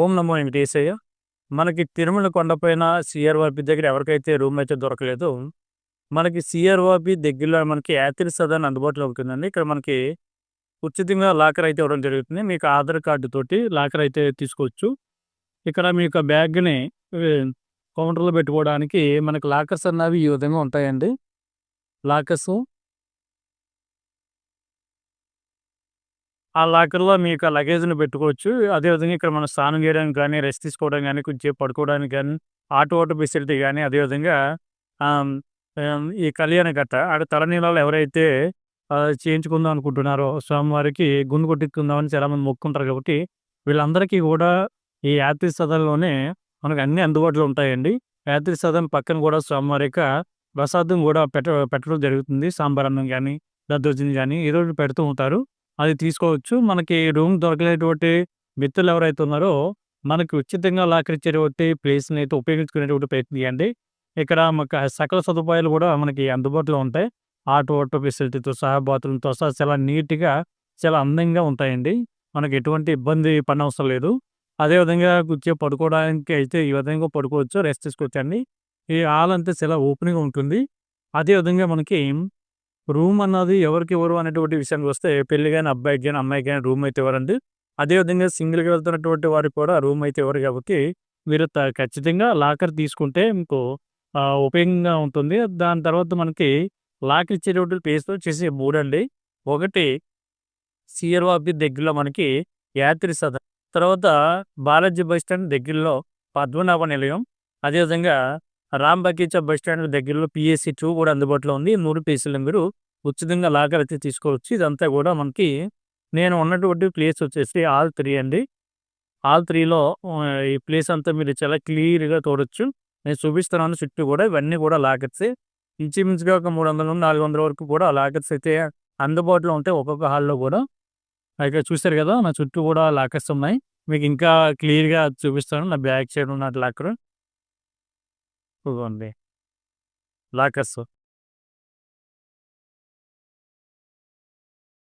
ఓం నమో వెంకటేశయ్య. మనకి తిరుమల కొండపైన సిఆర్ఓపి దగ్గర ఎవరికైతే రూమ్ అయితే దొరకలేదు మనకి సిఆర్ఓపి దగ్గరలో మనకి యాత్రి సదన్ అందుబాటులో ఉంటుందండి. ఇక్కడ మనకి ఉచితంగా లాకర్ అయితే ఇవ్వడం జరుగుతుంది. మీకు ఆధార్ కార్డు తోటి లాకర్ అయితే తీసుకోవచ్చు. ఇక్కడ మీ యొక్క బ్యాగ్ని కౌంటర్లో పెట్టుకోవడానికి మనకి లాకర్స్ అన్నవి ఈ విధంగా ఉంటాయండి. లాకర్స్ ఆ లాకర్‌లో మీ యొక్క లగేజ్‌ని పెట్టుకోవచ్చు. అదేవిధంగా ఇక్కడ మనం స్నానం చేయడానికి గానీ, రెస్ట్ తీసుకోవడం గానీ, కొంచెంసేపు పడుకోవడానికి గానీ, ఆటో వాటర్ ఫెసిలిటీ గానీ, అదేవిధంగా ఆహ్, ఆహ్, ఈ కళ్యాణ గట్ట ఆడ తలనీలాలు ఎవరైతే ఆహ్, చేయించుకుందాం అనుకుంటున్నారో స్వామివారికి గుండు కొట్టించుకుందామని చాలామంది మొక్కుకుంటారు కాబట్టి, వీళ్ళందరికీ గూడా ఈ యాత్రి సదన్‌లోనే మనకు అన్నీ అందుబాటులో ఉంటాయండి. యాత్రి సదన్ పక్కన గూడా స్వామివారి యొక్క ప్రసాదం గూడా పెట్ట పెట్టడం జరుగుతుంది. సాంబార్ అన్నం గానీ, దద్దోజనం గానీ ఏదో ఒకటి పెడుతూ ఉంటారు. అది తీసుకోవచ్చు. మనకి రూమ్ దొరకలేటువంటి మిత్రులు ఎవరైతే ఉన్నారో, మనకి ఉచితంగా లాకరిచ్చేటువంటి ప్లేస్‌ని అయితే ఉపయోగించుకునేటువంటి ప్రయత్నం చేయండి. ఇక్కడ మాకు సకల సదుపాయాలు కూడా మనకి అందుబాటులో ఉంటాయి. ఆటో ఆటో ఫెసిలిటీతో సహా, బాత్రూమ్‌తో సహా చాలా నీట్‌గా, చాలా అందంగా ఉంటాయండి. మనకి ఎటువంటి ఇబ్బంది పడనవసరం లేదు. అదేవిధంగా కూర్చో పడుకోవడానికి అయితే ఈ విధంగా పడుకోవచ్చు. రెస్ట్ తీసుకోవచ్చండి. ఈ హాల్ అంతా చాలా ఓపెన్‌గా ఉంటుంది. అదేవిధంగా మనకి రూమ్ అన్నది ఎవరికి ఎవరు అనేటువంటి విషయానికి వస్తే పెళ్ళి కానీ అబ్బాయికి కానీ అమ్మాయికి కానీ రూమ్ అయితే ఎవరండి అదేవిధంగా సింగిల్‌గా వెళ్తున్నటువంటి వారికి కూడా రూమ్ అయితే ఎవరు కాబట్టి, మీరు ఖచ్చితంగా లాకర్ తీసుకుంటే మీకు ఉపయోగంగా ఉంటుంది. దాని తర్వాత మనకి లాకర్ ఇచ్చేటువంటి ప్లేస్లో వచ్చేసి మూడండి. ఒకటి సిఆర్ఓ దగ్గరలో మనకి యాత్రి సద తర్వాత బాలాజీ బస్ స్టాండ్ దగ్గరలో పద్మనాభ నిలయం. అదేవిధంగా రామ్ బగీచా బస్ స్టాండ్ దగ్గరలో పిఎస్సి టూ కూడా అందుబాటులో ఉంది. నూరు పీసులు మీరు ఉచితంగా లాకర్ అయితే తీసుకోవచ్చు. ఇదంతా కూడా మనకి నేను ఉన్నటువంటి ప్లేస్ వచ్చేసి ఆల్ త్రీ అండి. ఆల్ త్రీలో ఈ ప్లేస్ అంతా మీరు చాలా క్లియర్‌గా చూడొచ్చు. నేను చూపిస్తున్నాను చుట్టూ కూడా ఇవన్నీ కూడా లాకర్స్ ఇంచుమించుగా ఒక 300-400 వరకు కూడా లాకర్స్ అయితే అందుబాటులో ఉంటాయి. ఒక్కొక్క హాల్‌లో కూడా ఇక్కడ చూసారు కదా నా చుట్టూ కూడా లాకర్స్ ఉన్నాయి. మీకు ఇంకా క్లియర్‌గా చూపిస్తాను. నా బ్యాక్ సైడ్ ఉన్న లాకరు. ఇదిగోండి. లాకర్స్.